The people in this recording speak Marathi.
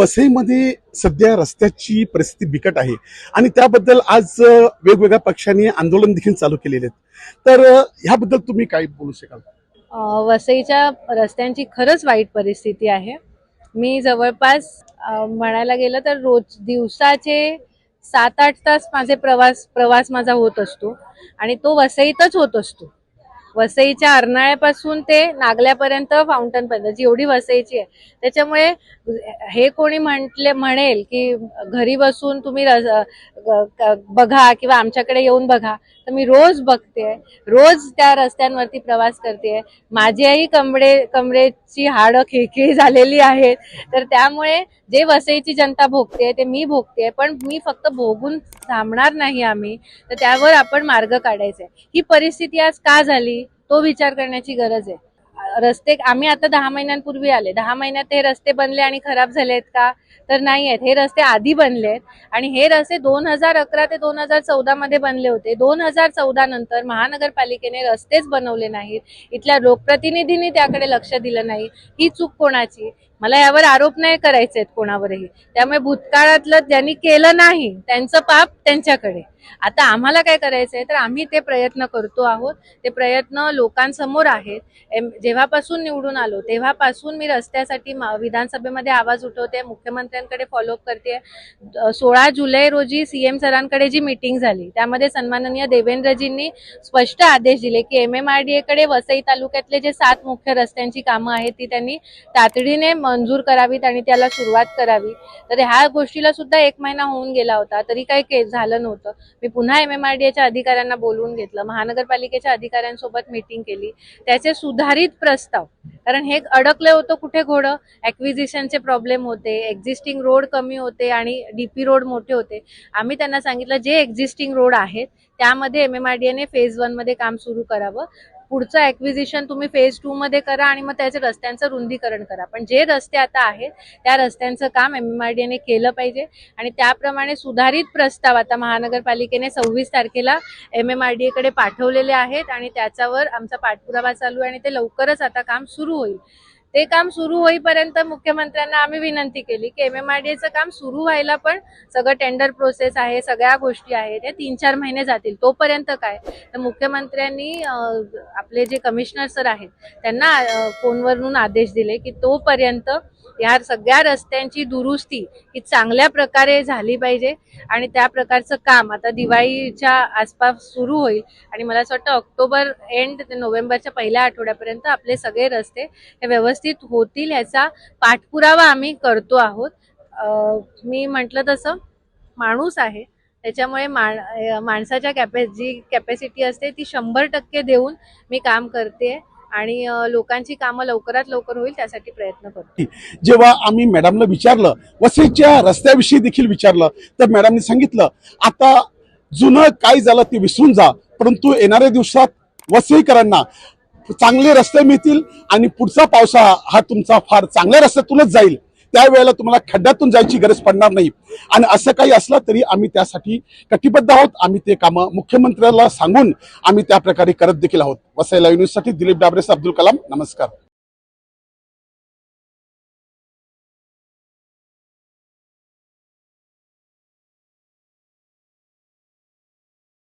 वसईमध्ये सध्या रस्त्याची परिस्थिती बिकट आहे आणि त्याबद्दल आज वेगवेगळ्या पक्षांनी आंदोलन देखील चालू केलेले आहेत. तर ह्याबद्दल तुम्ही काय बोलू शकाल? वसईच्या रस्त्यांची खरंच वाईट परिस्थिती आहे. मी जवळपास म्हणायला गेलं तर रोज दिवसाचे सात आठ तास माझे प्रवास प्रवास माझा होत असतो आणि तो वसईतच होत असतो. वसईच्या अर्नाळ्यापासून ते नागल्यापर्यंत फाउंटनपर्यंत जेवढी वसईची आहे. त्याच्यामुळे हे कोणी म्हटले म्हणेल की घरी बसून तुम्ही बघा किंवा आमच्याकडे येऊन बघा. तर मी रोज बघते रोज त्या रस्त्यांवरती प्रवास करते. माझ्याही कमरे कमरेची हाडं खिळखिळी झालेली आहेत. तर त्यामुळे जे वसईची जनता भोगते ते मी भोगते. पण मी फक्त भोगून थांबणार नाही आम्ही. तर त्यावर आपण मार्ग काढायचा ही परिस्थिती आज का झाली? तो विचार करण्याची गरज आहे. रस्ते आम्ही आता दहा महिन्यांपूर्वी आले. दहा महिन्यात हे रस्ते बनले आणि खराब झाले आहेत का? तर नाही आहेत. हे रस्ते आधी बनले आहेत आणि हे रस्ते दोन हजार अकरा ते दोन हजार चौदा मध्ये बनले होते. दोन हजार चौदा नंतर महानगरपालिकेने रस्तेच बनवले नाहीत. इथल्या लोकप्रतिनिधींनी त्याकडे लक्ष दिलं नाही. ही चूक कोणाची? मला यावर आरोप नाही करायचे आहेत कोणावरही. त्यामुळे भूतकाळातलं ज्यांनी केलं नाही त्यांचं पाप त्यांच्याकडे. आता आम्हाला काय करायचंय? तर आम्ही ते प्रयत्न करतो आहोत. ते प्रयत्न लोकांसमोर आहेत. जेव्हा जेव्हापासून निवडून आलो तेव्हापासून मी रस्त्यासाठी विधानसभेमध्ये आवाज उठवते मुख्यमंत्र्यांकडे फॉलोअप करते. सोळा जुलै रोजी सीएम सरांकडे जी मीटिंग झाली त्यामध्ये सन्माननीय देवेंद्रजींनी स्पष्ट आदेश दिले की एम एम आर डी कडे वसई तालुक्यातले जे सात मुख्य रस्त्यांची कामं आहेत ती त्यांनी तातडीने मंजूर करावीत आणि त्याला सुरुवात करावी. तर ह्या गोष्टीला सुद्धा एक महिना होऊन गेला होता तरी काही केस झालं नव्हतं. मी पुन्हा एम एम आर डी एच्या अधिकाऱ्यांना बोलवून घेतलं. महानगरपालिकेच्या अधिकाऱ्यांसोबत मीटिंग केली. त्याचे सुधारित प्रस्ताव कारण हे अडकलं होतं कुठे घोडं? ऍक्विजिशनचे प्रॉब्लेम होते एक्झिस्टिंग रोड कमी होते आणि डीपी रोड मोठे होते. आम्ही त्यांना सांगितलं जे एक्झिस्टिंग रोड आहेत त्यामध्ये एम एम आर डी एने फेज वनमध्ये काम सुरू करावं. पुढचं ऍक्विजिशन तुम्ही फेज टू मध्ये करा आणि मग त्याचे रस्त्यांचं रुंदीकरण करा. पण जे रस्ते आता आहेत त्या रस्त्यांचं काम एम एम आर डी एने केलं पाहिजे आणि त्याप्रमाणे सुधारित प्रस्ताव आता महानगरपालिकेने सव्वीस तारखेला एम एम आर डी कडे पाठवलेले आहेत आणि त्याच्यावर आमचा पाठपुरावा चालू आहे आणि ते लवकरच आता काम सुरू होईल. ते काम सुरू होईपर्यंत मुख्यमंत्र्यांना आम्ही विनंती केली की एम एम डी काम सुरू व्हायला पण सगळं टेंडर प्रोसेस आहे सगळ्या गोष्टी आहेत ते तीन चार महिने जातील. तोपर्यंत काय? तर मुख्यमंत्र्यांनी आपले जे कमिशनर सर आहेत त्यांना फोनवरून आदेश दिले की तोपर्यंत या सगळ्या रस्त्यांची दुरुस्ती ही चांगल्या प्रकारे झाली पाहिजे आणि त्या प्रकारचं काम आता दिवाळीच्या आसपास सुरू होईल. आणि मला असं वाटतं ऑक्टोबर एंड ते नोव्हेंबरच्या पहिल्या आठवड्यापर्यंत आपले सगळे रस्ते हे व्यवस्थित होतील ह्याचा पाठपुरावा आम्ही करतो आहोत. मी म्हटलं तसं माणूस आहे. त्याच्यामुळे मा माणसाच्या कॅपॅ जी कॅपॅसिटी असते ती शंभर टक्के देऊन मी काम करते आणि लोकांची कामं लवकरात लवकर होईल त्यासाठी प्रयत्न करतो. जेव्हा आम्ही मॅडमला विचारलं वसईच्या रस्त्याविषयी देखील विचारलं तर मॅडमने सांगितलं आता जुनं काय झालं ते विसरून जा परंतु येणाऱ्या दिवसात वसईकरांना चांगले रस्ते मिळतील आणि पुढचा पावसाळा हा तुमचा फार चांगल्या रस्त्यातूनच जाईल. त्यावेळेला तुम्हाला खड्ड्यातून जायची गरज पडणार नाही. आणि असं काही असलं तरी आम्ही त्यासाठी कटिबद्ध आहोत. आम्ही ते कामं मुख्यमंत्र्याला सांगून आम्ही त्या प्रकारे करत देखील आहोत. वसईला युनिव्हर्सिटी दिलीप डाबरेस अब्दुल कलाम नमस्कार.